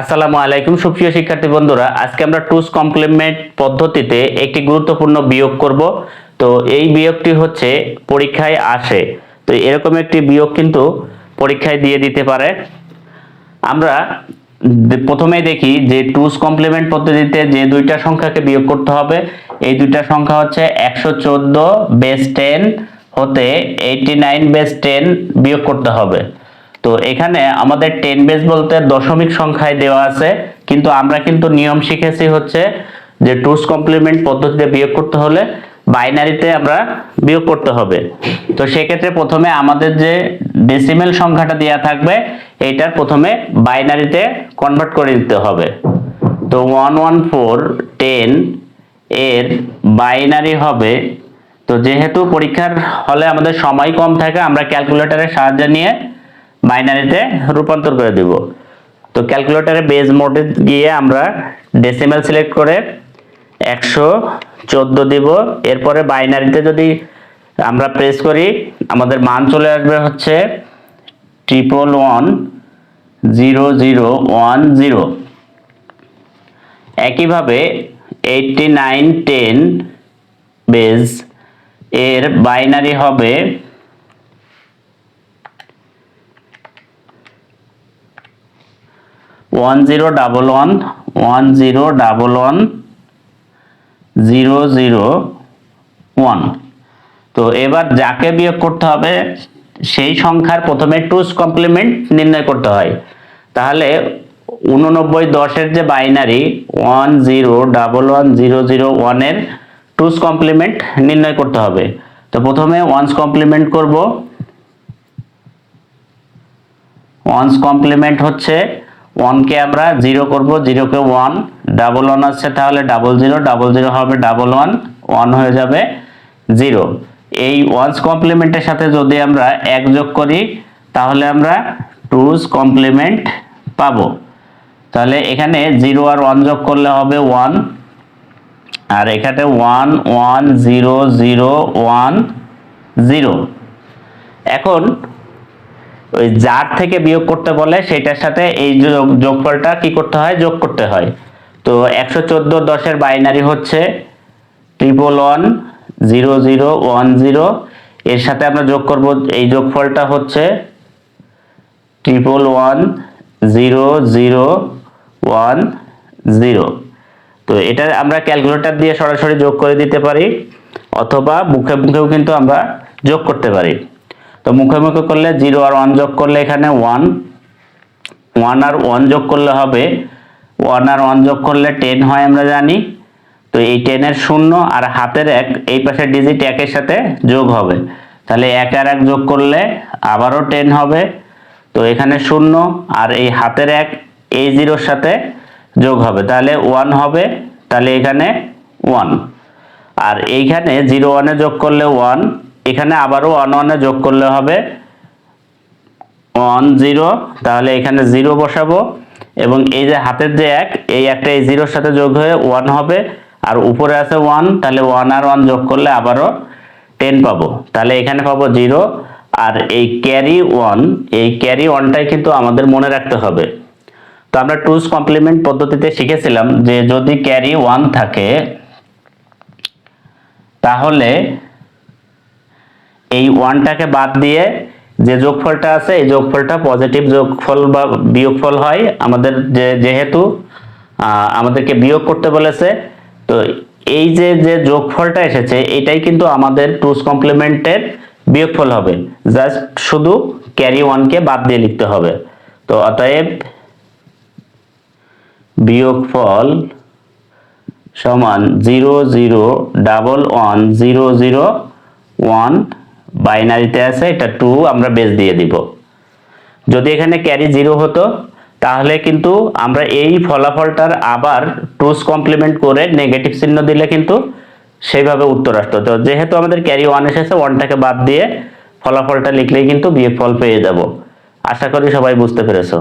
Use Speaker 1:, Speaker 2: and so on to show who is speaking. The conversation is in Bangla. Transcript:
Speaker 1: আসসালামু আলাইকুম সুপ্রিয় শিক্ষার্থী বন্ধুরা, আজকে আমরা টুস কমপ্লিমেন্ট পদ্ধতিতে একটি গুরুত্বপূর্ণ বিয়োগ করব। তো এই বিয়োগটি হচ্ছে পরীক্ষায় আসে। তো এরকম একটি বিয়োগ কিন্তু পরীক্ষায় দিয়ে দিতে পারে। আমরা প্রথমেই দেখি যে টুস কমপ্লিমেন্ট পদ্ধতিতে যে দুইটা সংখ্যাকে বিয়োগ করতে হবে, এই দুইটা সংখ্যা হচ্ছে একশো চোদ্দ বেস টেন হতে এইটি নাইন বেস টেন বিয়োগ করতে হবে। তো এখানে আমাদের টেন বেস বলতে দশমিক সংখ্যায় দেওয়া আছে, কিন্তু আমরা কিন্তু নিয়ম শিখেছি হচ্ছে যে টুস কমপ্লিমেন্ট পদ্ধতিতে বিয়োগ করতে হলে বাইনারিতে আমরা বিয়োগ করতে হবে। তো সেক্ষেত্রে প্রথমে আমাদের যে ডেসিমেল সংখ্যাটা দেওয়া থাকবে, এইটার প্রথমে বাইনারিতে কনভার্ট করে দিতে হবে। তো ওয়ান ওয়ান ফোর টেন এর বাইনারি হবে। তো যেহেতু পরীক্ষার হলে আমাদের সময় কম থাকে, আমরা ক্যালকুলেটরের সাহায্য নিয়ে বাইনারিতে রূপান্তর করে দিব। তো ক্যালকুলেটরে বেজ মোডে গিয়ে আমরা ডেসিমেল সিলেক্ট করে একশো চোদ্দ দিব। এরপরে বাইনারিতে যদি আমরা প্রেস করি, আমাদের মান চলে আসবে হচ্ছে triple one zero zero one zero একইভাবে এইটটি নাইন টেন বেজ এর বাইনারি হবে one zero double one one zero double one zero zero one তো এবার যাকে বিয়োগ করতে হবে, সেই সংখ্যার প্রথমে টুস কমপ্লিমেন্ট নির্ণয় করতে হয়। তাহলে উননব্বই দশের যে binary one zero double one zero zero ওয়ানের টুস কমপ্লিমেন্ট নির্ণয় করতে হবে। তো প্রথমে ওয়ান্স কমপ্লিমেন্ট করব। ওয়ান্স কমপ্লিমেন্ট হচ্ছে ওয়ানকে আমরা জিরো করব জিরোকে ওয়ান ডাবল ওয়ান আসছে তাহলে ডাবল জিরো ডাবল জিরো হবে ডাবল ওয়ান ওয়ান হয়ে যাবে জিরো এই ওয়ান্স কমপ্লিমেন্টের সাথে যদি আমরা এক যোগ করি, তাহলে আমরা টুস কমপ্লিমেন্ট পাবো। তাহলে এখানে জিরো আর ওয়ান যোগ করলে হবে ওয়ান আর এখানে one one zero zero one zero এখন ওই যার থেকে বিয়োগ করতে বলে সেটার সাথে এই যোগ যোগফলটা কি করতে হয়? যোগ করতে হয়। তো একশো চোদ্দ দশের বাইনারি হচ্ছে triple one zero zero one zero এর সাথে আমরা যোগ করব, এই যোগফলটা হচ্ছে triple one zero zero one zero তো এটা আমরা ক্যালকুলেটর দিয়ে সরাসরি যোগ করে দিতে পারি, অথবা মুখে, মুখেও কিন্তু আমরা যোগ করতে পারি। তো মুখে মুখে করলে জিরো আর ওয়ান যোগ করলে এখানে ওয়ান ওয়ান আর ওয়ান যোগ করলে হবে ওয়ান আর ওয়ান যোগ করলে টেন হয় আমরা জানি। তো এই টেনের শূন্য আর হাতের এক, এই পাশে ডিজিট একের সাথে যোগ হবে। তাহলে এক আর এক যোগ করলে আবারও টেন হবে। তো এখানে শূন্য আর এই হাতের এক, এই জিরোর সাথে যোগ হবে। তাহলে ওয়ান হবে, তাহলে এখানে ওয়ান আর এইখানে জিরো ওয়ানে যোগ করলে ওয়ান এখানে আবারও ওয়ান ওয়ানে যোগ করলে হবে ওয়ান জিরো তাহলে এখানে জিরো বসাবো। এবং এই যে হাতের যে এক, এই একটা এই জিরোর সাথে যোগ হয়ে ওয়ান হবে। আর উপরে আছে ওয়ান তাহলে ওয়ান আর ওয়ান যোগ করলে আবারও টেন পাবো। তাহলে এখানে পাবো জিরো আর এই ক্যারি ওয়ান এই ক্যারি ওয়ানটাই কিন্তু আমাদের মনে রাখতে হবে। তো আমরা টুস কমপ্লিমেন্ট পদ্ধতিতে শিখেছিলাম যে যদি ক্যারি ওয়ান থাকে, তাহলে এই ওয়ানটাকে বাদ দিয়ে যে যোগফলটা আছে, এই যোগফলটা পজিটিভ যোগফল বা বিয়োগফল হয়। আমাদের যে, যেহেতু আমাদেরকে বিয়োগ করতে বলেছে, তো এই যে যে যোগফলটা এসেছে, এটাই কিন্তু আমাদের টুস কমপ্লিমেন্টের বিয়োগফল হবে। জাস্ট শুধু ক্যারি ওয়ানকে বাদ দিয়ে লিখতে হবে। তো অতএব বিয়োগফল সমান zero zero double one zero zero one বাইনারিতে আছে, এটা টু আমরা বেস দিয়ে দিব। যদি এখানে ক্যারি জিরো হতো, তাহলে কিন্তু আমরা এই ফলাফলটার আবার টুস কমপ্লিমেন্ট করে নেগেটিভ চিহ্ন দিলে কিন্তু সেইভাবে উত্তর আসতো। তো যেহেতু আমাদের ক্যারি ওয়ান এসেছে ওয়ানটাকে বাদ দিয়ে ফলাফলটা লিখলেই কিন্তু বিয়ের ফল পেয়ে যাব। আশা করি সবাই বুঝতে পেরেছ।